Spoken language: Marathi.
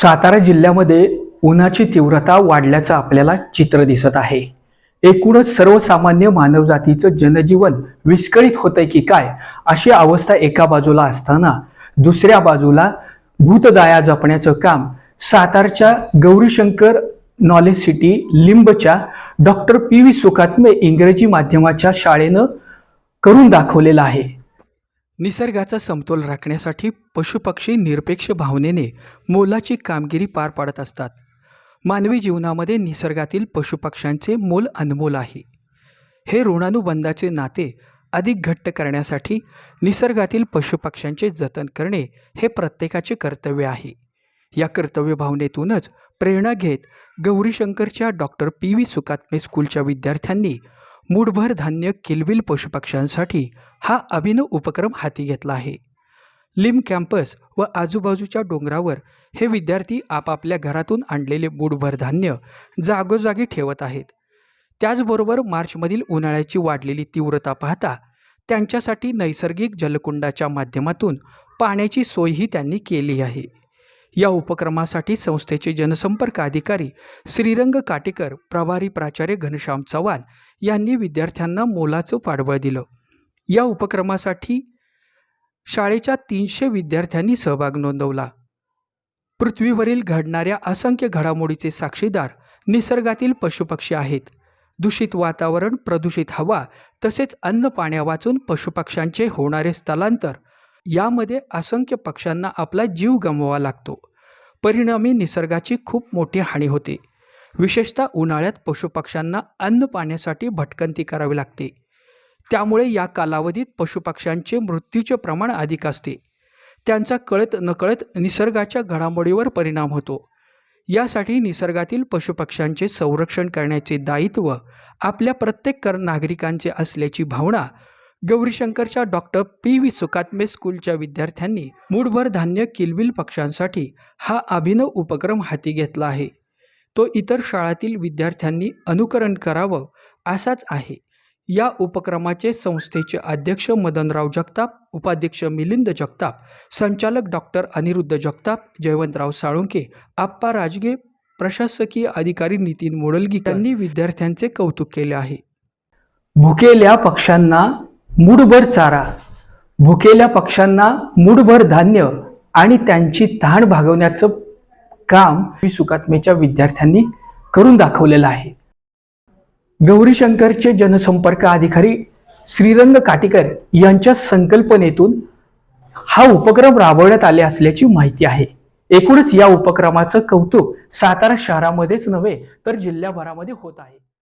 सातारा जिल्ह्यामध्ये उन्हाची तीव्रता वाढल्याचं आपल्याला चित्र दिसत आहे. एकूणच सर्वसामान्य मानवजातीचं जनजीवन विस्कळीत होतंय की काय अशी अवस्था एका बाजूला असताना दुसऱ्या बाजूला भूतदाया जपण्याचं काम सातारच्या गौरीशंकर नॉलेज सिटी लिंबच्या डॉक्टर पी व्ही सुकात्मे इंग्रजी माध्यमाच्या शाळेनं करून दाखवलेलं आहे. निसर्गाचा समतोल राखण्यासाठी पशुपक्षी निरपेक्ष भावनेने मोलाची कामगिरी पार पाडत असतात. मानवी जीवनामध्ये निसर्गातील पशुपक्ष्यांचे मोल अनमोल आहे. हे ऋणानुबंधाचे नाते अधिक घट्ट करण्यासाठी निसर्गातील पशुपक्ष्यांचे जतन करणे हे प्रत्येकाचे कर्तव्य आहे. या कर्तव्य भावनेतूनच प्रेरणा घेत गौरीशंकरच्या डॉक्टर पी व्ही सुकात्मे स्कूलच्या विद्यार्थ्यांनी मूठभर धान्य किलबिल पशुपक्ष्यांसाठी हा अभिनव उपक्रम हाती घेतला आहे. लिम कॅम्पस व आजूबाजूच्या डोंगरावर हे विद्यार्थी आपापल्या घरातून आणलेले मूठभर धान्य जागोजागी ठेवत आहेत. त्याचबरोबर मार्चमधील उन्हाळ्याची वाढलेली तीव्रता पाहता त्यांच्यासाठी नैसर्गिक जलकुंडाच्या माध्यमातून पाण्याची सोयही त्यांनी केली आहे. या उपक्रमासाठी संस्थेचे जनसंपर्क अधिकारी श्रीरंग काटेकर प्रभारी प्राचार्य घनश्याम चव्हाण यांनी विद्यार्थ्यांना मोलाचं पाठबळ दिलं. या उपक्रमासाठी शाळेच्या तीनशे विद्यार्थ्यांनी सहभाग नोंदवला. पृथ्वीवरील घडणाऱ्या असंख्य घडामोडीचे साक्षीदार निसर्गातील पशुपक्षी आहेत. दूषित वातावरण प्रदूषित हवा तसेच अन्न पाण्या वाचून पशुपक्ष्यांचे होणारे स्थलांतर यामध्ये असंख्य पक्ष्यांना आपला जीव गमवावा लागतो. परिणामी निसर्गाची खूप मोठी हानी होते. विशेषतः उन्हाळ्यात पशुपक्ष्यांना अन्न पाण्यासाठी भटकंती करावी लागते. त्यामुळे या कालावधीत पशुपक्ष्यांचे मृत्यूचे प्रमाण अधिक असते. त्यांचा कळत नकळत निसर्गाच्या घडामोडीवर परिणाम होतो. यासाठी निसर्गातील पशुपक्ष्यांचे संरक्षण करण्याचे दायित्व आपल्या प्रत्येक कर नागरिकांचे असल्याची भावना गौरीशंकरच्या डॉक्टर पी व्ही सुकात्मे स्कूलच्या विद्यार्थ्यांनी मूठभर धान्य किलबिल पक्ष्यांसाठी हा अभिनव उपक्रम हाती घेतला आहे. तो इतर शाळातील विद्यार्थ्यांनी अनुकरण करावं असाच आहे. या उपक्रमाचे संस्थेचे अध्यक्ष मदनराव जगताप उपाध्यक्ष मिलिंद जगताप संचालक डॉक्टर अनिरुद्ध जगताप जयवंतराव साळुंके आप्पा राजगे प्रशासकीय अधिकारी नितीन मोडलगी यांनी विद्यार्थ्यांचे कौतुक केले आहे. भुकेल्या पक्ष्यांना मूडभर चारा भुकेल्या पक्ष्यांना मूडभर धान्य आणि त्यांची तहान भागवण्याचं काम सुकात्मेच्या विद्यार्थ्यांनी करून दाखवलेलं आहे. गौरीशंकरचे जनसंपर्क अधिकारी श्रीरंग काटेकर यांच्या संकल्पनेतून हा उपक्रम राबवण्यात आले असल्याची माहिती आहे. एकूणच या उपक्रमाचं कौतुक सातारा शहरामध्येच नव्हे तर जिल्ह्याभरामध्ये होत आहे.